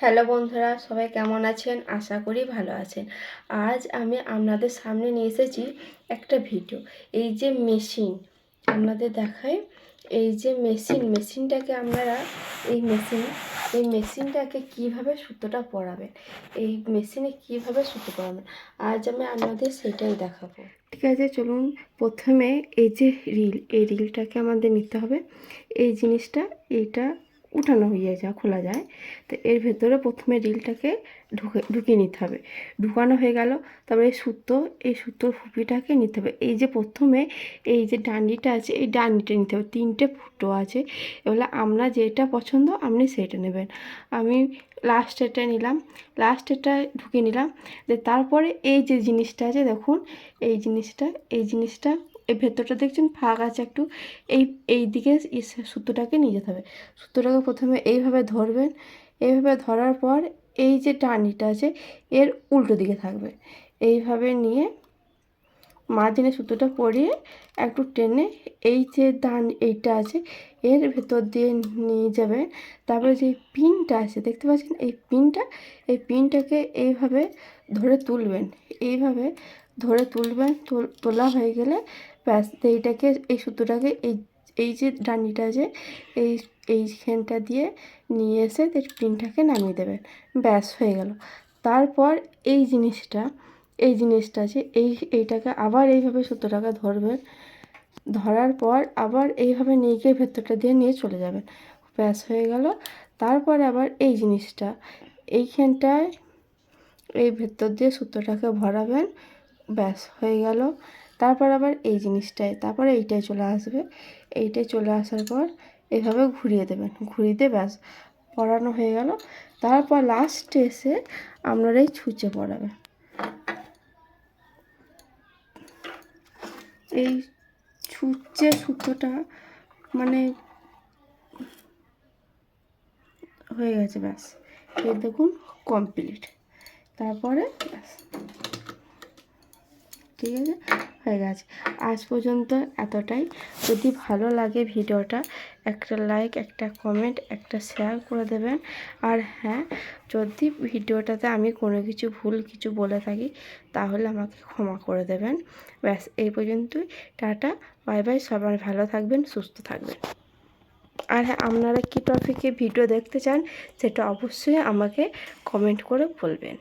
Hello বন্ধুরা, সবাই কেমন আছেন? আশা করি ভালো আছেন। আজ আমি আপনাদের সামনে নিয়ে এসেছি একটা ভিডিও। এই যে মেশিন, আপনাদের দেখাই। এই যে মেশিন, মেশিনটাকে আপনারা এই মেশিন, এই মেশিনটাকে কীভাবে সুতোটা পরাবেন? এই মেশিনে কীভাবে সুতো পরাবেন? আজ আমি আপনাদের সেটাই দেখাবো। ঠিক আছে, চলুন প্রথমে এই যে রিল, এই রিলটাকে আমাদের নিতে হবে। এই জিনিসটা, এইটা উঠানো হয়ে যায়, খোলা যায়। তো এর ভেতরে প্রথমে রিলটাকে ঢুকে, ঢুকিয়ে নিতে হবে। ঢুকানো হয়ে গেল, তারপরে এই সুতো, এই সুতোর ফুপিটাকে নিতে হবে। এই যে প্রথমে এই যে ডান্ডিটা আছে, এই ডান্ডিটা নিতে হবে। তিনটে ফুটো আছে, এবার আমরা যেটা পছন্দ আপনি সেটা নেবেন। আমি লাস্ট এটা নিলাম লাস্ট এটা ঢুকিয়ে নিলাম। তারপরে এই যে জিনিসটা আছে, দেখুন, এই জিনিসটা এই জিনিসটা এই ভেতরটা দেখছেন ফাঁক আছে একটু। এই এই দিকে সুতোটাকে নিয়ে যেতে হবে। সুতোটাকে প্রথমে এইভাবে ধরবেন। এইভাবে ধরার পর এই যে টানিটা আছে, এর উল্টো দিকে থাকবে। এইভাবে নিয়ে মাঝখানে সুতোটা পরিয়ে একটু টেনে এই যে দান এইটা আছে, এর ভেতর দিয়ে নিয়ে যাবেন। তারপরে যে পিনটা আছে, দেখতে পাচ্ছেন? এই পিনটা, এই পিনটাকে এইভাবে ধরে তুলবেন। এইভাবে ধরে তুলবেন তোলা হয়ে গেলে ব্যাস এইটাকে, এই সুতোটাকে, এই এই যে ডান্ডিটা আছে এই, এইখানটা দিয়ে নিয়ে এসে পিনটাকে নামিয়ে দেবেন। ব্যাস, হয়ে গেল। তারপর এই জিনিসটা এই জিনিসটা আছে এই, এইটাকে আবার এইভাবে সুতোটাকে ধরবেন, ধরার পর আবার এইভাবে নিয়ে গিয়ে ভেতরটা দিয়ে নিয়ে চলে যাবেন। ব্যাস, হয়ে গেল। তারপর আবার এই জিনিসটা, এইখানটায় এই ভেতর দিয়ে সুতোটাকে ভরাবেন। ব্যাস, হয়ে গেল। তারপর আবার এই জিনিসটায়, তারপরে এইটাই চলে আসবে। এইটাই চলে আসার পর এভাবে ঘুরিয়ে দেবেন। ঘুরিয়ে দিয়ে ব্যাস পরানো হয়ে গেল। তারপর লাস্টে এসে আপনারা এই ছুঁচে পরাবেন এই ছুঁচে সুতোটা মানে হয়ে গেছে ব্যাস। এই দেখুন কমপ্লিট তারপরে ব্যাস। ঠিক আছে? হয়ে গেছে। আজ পর্যন্ত এতটাই। যদি ভালো লাগে ভিডিওটা, একটা লাইক একটা কমেন্ট একটা শেয়ার করে দেবেন। আর হ্যাঁ যদি ভিডিওটাতে আমি কোনো কিছু ভুল কিছু বলে থাকি, তাহলে আমাকে ক্ষমা করে দেবেন। ব্যাস, এই পর্যন্তই। টাটা বাই বাই সবাই ভালো থাকবেন, সুস্থ থাকবেন। আর হ্যাঁ আপনারা কী টপিকে ভিডিও দেখতে চান, সেটা অবশ্যই আমাকে কমেন্ট করে বলবেন।